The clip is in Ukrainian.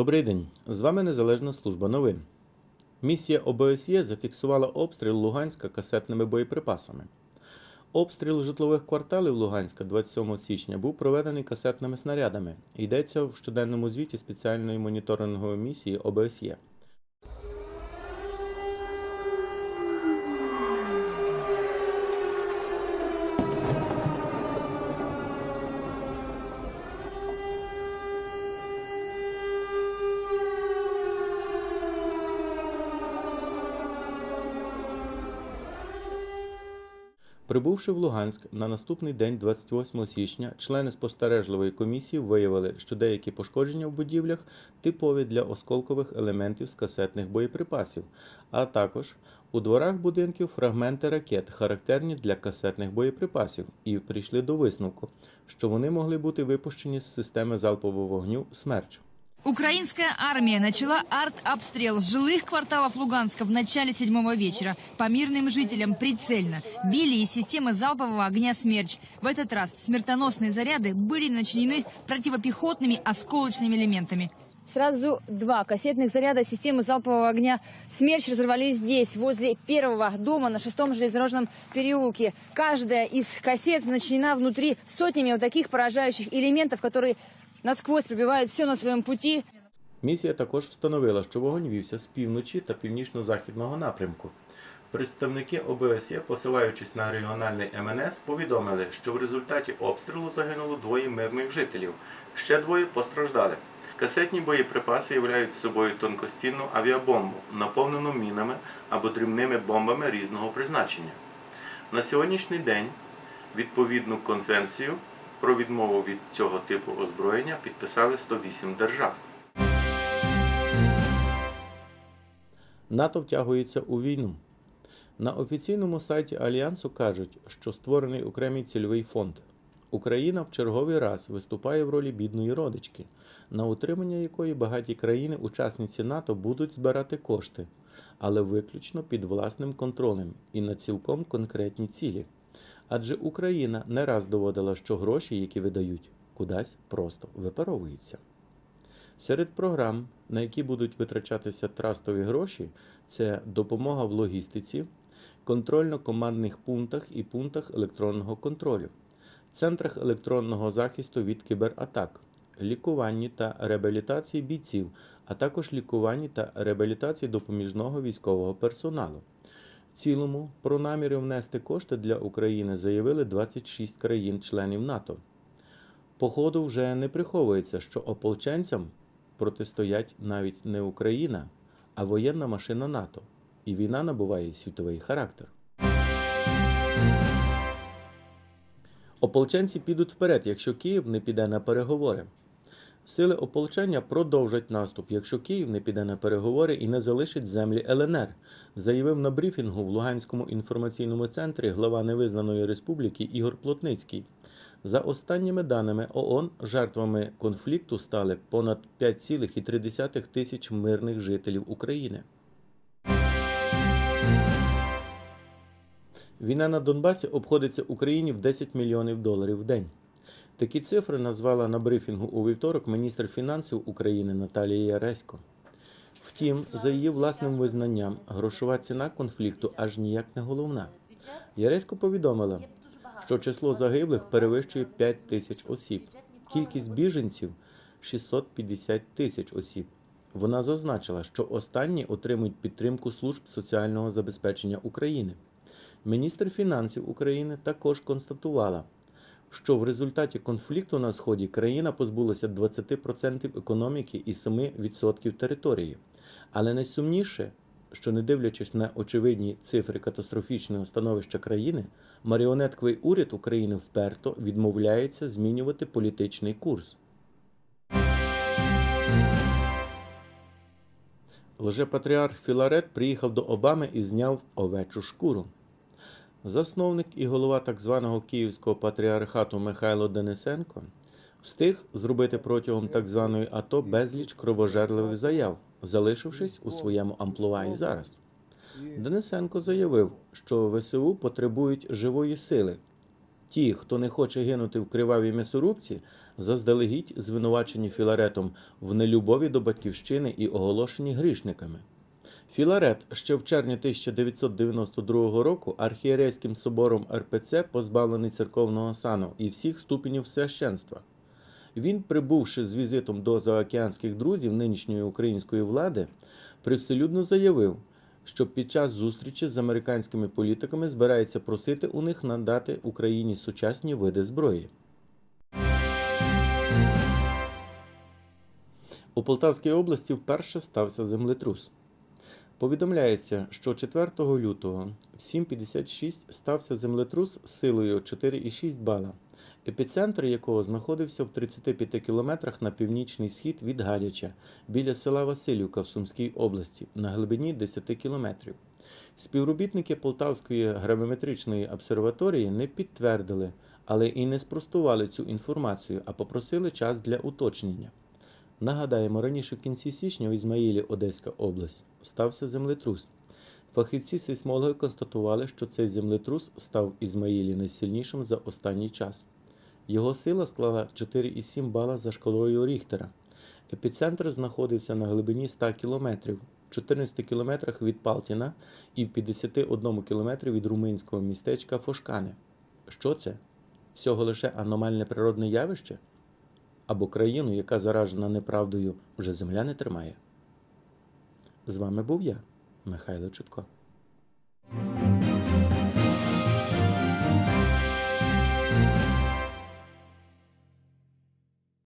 Добрий день. З вами Незалежна служба новин. Місія ОБСЄ зафіксувала обстріл Луганська касетними боєприпасами. Обстріл житлових кварталів Луганська 27 січня був проведений касетними снарядами. Йдеться в щоденному звіті спеціальної моніторингової місії ОБСЄ. Прибувши в Луганськ на наступний день, 28 січня, члени спостережливої комісії виявили, що деякі пошкодження в будівлях типові для осколкових елементів з касетних боєприпасів, а також у дворах будинків фрагменти ракет, характерні для касетних боєприпасів, і прийшли до висновку, що вони могли бути випущені з системи залпового вогню «Смерч». Украинская армия начала арт-обстрел жилых кварталов Луганска в начале седьмого вечера. По мирным жителям прицельно били из системы залпового огня «Смерч». В этот раз смертоносные заряды были начинены противопехотными осколочными элементами. Сразу два кассетных заряда системы залпового огня «Смерч» разорвались здесь, возле первого дома на шестом железнодорожном переулке. Каждая из кассет начинена внутри сотнями вот таких поражающих элементов, которые насквозь пробивают все на своем пути. Місія також встановила, що вогонь вівся з півночі та північно-західного напрямку. Представники ОБСЄ, посилаючись на регіональний МНС, повідомили, що в результаті обстрілу загинуло двоє мирних жителів. Ще двоє постраждали. Касетні боєприпаси являють собою тонкостінну авіабомбу, наповнену мінами або дрібними бомбами різного призначення. На сьогоднішній день відповідну конвенцію про відмову від цього типу озброєння підписали 108 держав. НАТО втягується у війну. На офіційному сайті Альянсу кажуть, що створений окремий цільовий фонд. Україна в черговий раз виступає в ролі бідної родички, на утримання якої багаті країни-учасниці НАТО будуть збирати кошти, але виключно під власним контролем і на цілком конкретні цілі. Адже Україна не раз доводила, що гроші, які видають, кудись просто випаровуються. Серед програм, на які будуть витрачатися трастові гроші, це допомога в логістиці, контрольно-командних пунктах і пунктах електронного контролю, центрах електронного захисту від кібератак, лікуванні та реабілітації бійців, а також лікуванні та реабілітації допоміжного військового персоналу. В цілому про наміри внести кошти для України заявили 26 країн-членів НАТО. Походу вже не приховується, що ополченцям протистоять навіть не Україна, а воєнна машина НАТО, і війна набуває світовий характер. Ополченці підуть вперед, якщо Київ не піде на переговори. Сили ополчення продовжать наступ, якщо Київ не піде на переговори і не залишить землі ЛНР, заявив на брифінгу в Луганському інформаційному центрі глава невизнаної республіки Ігор Плотницький. За останніми даними ООН, жертвами конфлікту стали понад 5,3 тисяч мирних жителів України. Війна на Донбасі обходиться Україні в 10 мільйонів доларів в день. Такі цифри назвала на брифінгу у вівторок міністр фінансів України Наталія Яресько. Втім, за її власним визнанням, грошова ціна конфлікту аж ніяк не головна. Яресько повідомила, що число загиблих перевищує 5 тисяч осіб, кількість біженців 650 тисяч осіб. Вона зазначила, що останні отримують підтримку служб соціального забезпечення України. Міністр фінансів України також констатувала, що в результаті конфлікту на сході країна позбулася 20% економіки і 7% території. Але найсумніше, що не дивлячись на очевидні цифри катастрофічного становища країни, маріонетковий уряд України вперто відмовляється змінювати політичний курс. Лжепатріарх Філарет приїхав до Обами і зняв овечу шкуру. Засновник і голова так званого Київського патріархату Михайло Денисенко встиг зробити протягом так званої АТО безліч кровожерливих заяв, залишившись у своєму амплуа і зараз. Денисенко заявив, що ВСУ потребують живої сили, Ті, хто не хоче гинути в кривавій м'ясорубці, заздалегідь звинувачені Філаретом в нелюбові до батьківщини і оголошені грішниками. Філарет ще в червні 1992 року архієрейським собором РПЦ позбавлений церковного сану і всіх ступенів священства. Він, прибувши з візитом до заокеанських друзів нинішньої української влади, привселюдно заявив, що під час зустрічі з американськими політиками збирається просити у них надати Україні сучасні види зброї. У Полтавській області вперше стався землетрус. Повідомляється, що 4 лютого в 7.56 стався землетрус з силою 4,6 бала, епіцентр якого знаходився в 35 кілометрах на північний схід від Гадяча, біля села Васильівка в Сумській області, на глибині 10 кілометрів. Співробітники Полтавської гравіметричної обсерваторії не підтвердили, але і не спростували цю інформацію, а попросили час для уточнення. Нагадаємо, раніше в кінці січня в Ізмаїлі, Одеська область, стався землетрус. Фахівці сейсмологи констатували, що цей землетрус став в Ізмаїлі найсильнішим за останній час. Його сила склала 4,7 бала за шкалою Ріхтера. Епіцентр знаходився на глибині 100 кілометрів, в 14 кілометрах від Палтіна і в 51 кілометрі від румунського містечка Фошкане. Що це? Всього лише аномальне природне явище? Або країну, яка заражена неправдою, вже земля не тримає. З вами був я, Михайло Чутко.